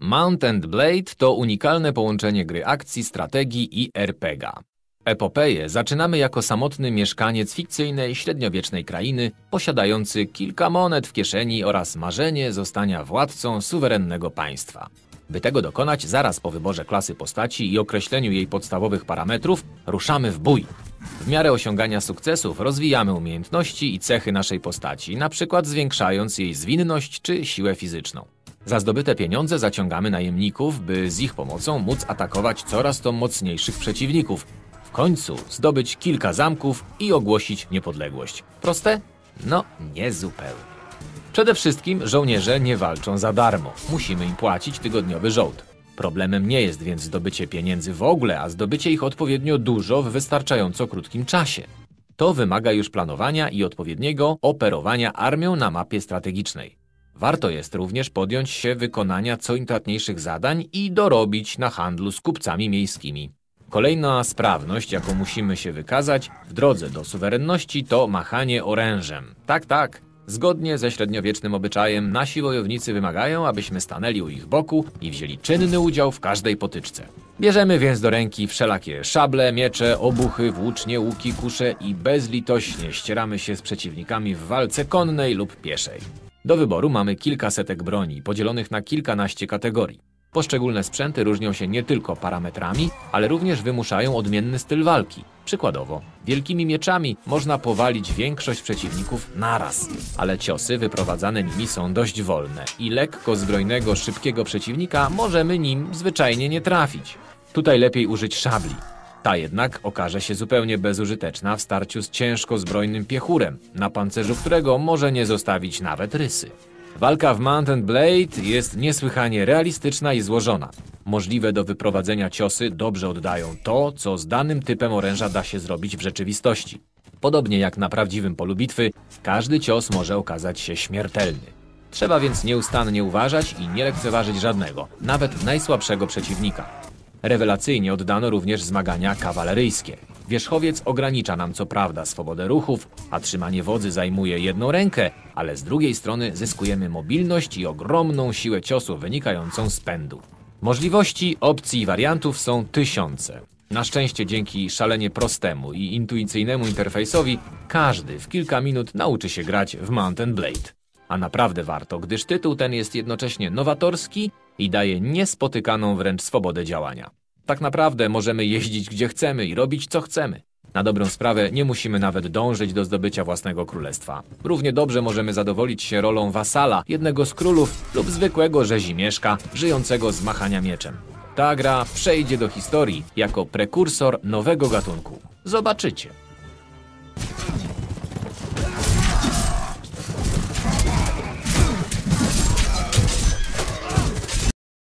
Mount and Blade to unikalne połączenie gry akcji, strategii i RPG. Epopeję zaczynamy jako samotny mieszkaniec fikcyjnej, średniowiecznej krainy, posiadający kilka monet w kieszeni oraz marzenie zostania władcą suwerennego państwa. By tego dokonać, zaraz po wyborze klasy postaci i określeniu jej podstawowych parametrów, ruszamy w bój. W miarę osiągania sukcesów rozwijamy umiejętności i cechy naszej postaci, np. zwiększając jej zwinność czy siłę fizyczną. Za zdobyte pieniądze zaciągamy najemników, by z ich pomocą móc atakować coraz to mocniejszych przeciwników. W końcu zdobyć kilka zamków i ogłosić niepodległość. Proste? No, niezupełnie. Przede wszystkim żołnierze nie walczą za darmo. Musimy im płacić tygodniowy żołd. Problemem nie jest więc zdobycie pieniędzy w ogóle, a zdobycie ich odpowiednio dużo w wystarczająco krótkim czasie. To wymaga już planowania i odpowiedniego operowania armią na mapie strategicznej. Warto jest również podjąć się wykonania co intratniejszych zadań i dorobić na handlu z kupcami miejskimi. Kolejna sprawność, jaką musimy się wykazać w drodze do suwerenności, to machanie orężem. Tak, tak. Zgodnie ze średniowiecznym obyczajem, nasi wojownicy wymagają, abyśmy stanęli u ich boku i wzięli czynny udział w każdej potyczce. Bierzemy więc do ręki wszelakie szable, miecze, obuchy, włócznie, łuki, kusze i bezlitośnie ścieramy się z przeciwnikami w walce konnej lub pieszej. Do wyboru mamy kilka setek broni, podzielonych na kilkanaście kategorii. Poszczególne sprzęty różnią się nie tylko parametrami, ale również wymuszają odmienny styl walki. Przykładowo, wielkimi mieczami można powalić większość przeciwników naraz, ale ciosy wyprowadzane nimi są dość wolne i lekko zbrojnego, szybkiego przeciwnika możemy nim zwyczajnie nie trafić. Tutaj lepiej użyć szabli. Ta jednak okaże się zupełnie bezużyteczna w starciu z ciężko zbrojnym piechurem, na pancerzu którego może nie zostawić nawet rysy. Walka w Mountain Blade jest niesłychanie realistyczna i złożona. Możliwe do wyprowadzenia ciosy dobrze oddają to, co z danym typem oręża da się zrobić w rzeczywistości. Podobnie jak na prawdziwym polu bitwy, każdy cios może okazać się śmiertelny. Trzeba więc nieustannie uważać i nie lekceważyć żadnego, nawet najsłabszego przeciwnika. Rewelacyjnie oddano również zmagania kawaleryjskie. Wierzchowiec ogranicza nam co prawda swobodę ruchów, a trzymanie wodzy zajmuje jedną rękę, ale z drugiej strony zyskujemy mobilność i ogromną siłę ciosu wynikającą z pędu. Możliwości, opcji i wariantów są tysiące. Na szczęście dzięki szalenie prostemu i intuicyjnemu interfejsowi każdy w kilka minut nauczy się grać w Mountain Blade. A naprawdę warto, gdyż tytuł ten jest jednocześnie nowatorski i daje niespotykaną wręcz swobodę działania. Tak naprawdę możemy jeździć gdzie chcemy i robić co chcemy. Na dobrą sprawę nie musimy nawet dążyć do zdobycia własnego królestwa. Równie dobrze możemy zadowolić się rolą wasala, jednego z królów lub zwykłego rzezimieszka, żyjącego z machania mieczem. Ta gra przejdzie do historii jako prekursor nowego gatunku. Zobaczycie.